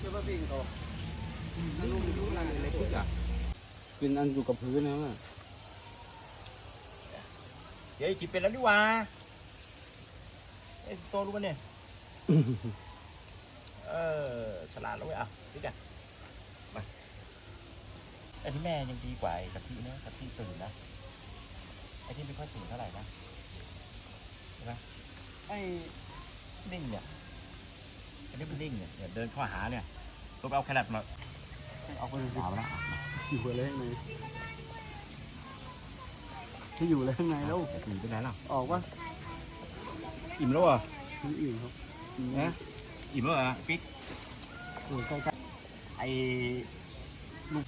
พี่เนั่นอป็นอันอยู่กับพื้นนะว่ะเดี๋ยวจิบเป็นแล้วดีว่าอ้โตรู้ปะเนี่ย เออฉลาดแล้วไอ้ยอะพี่กันาไอ้ที่แม่ยังดีกว่าไอ้กะทินี่ะกะทิตื่นนะไอ้ที่ไม่ค่อยตื่นเท่าไหร่นะใช่ไหมไอ้นิ่งเนี่ย อ้นี่มันนิ่งเนี่ยเนี่ยเดินเข้าหาเนี่ยตัวเอาแครอทมาเอาไปหามาละอยู่อะไรข้างในที่อยู่อะไรข้างในแล้วจะตื่นไปไหนล่ะออกปะอิ่มแล้วเหรอะไม่อิ่มครับนะอิ่มแล้วเหรอปิ๊กโอ้ยใกล้ไอ้ลูก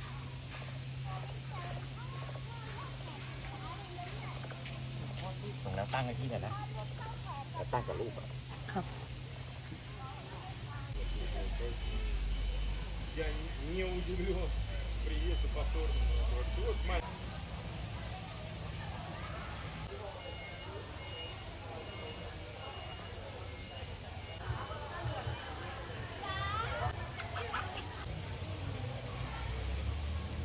ส่งแล้วตั้งไอ้ที่กันนะแล้วตั้งกับลูกอะ Я не удивлен приезду повторному. Вот, вот, мать.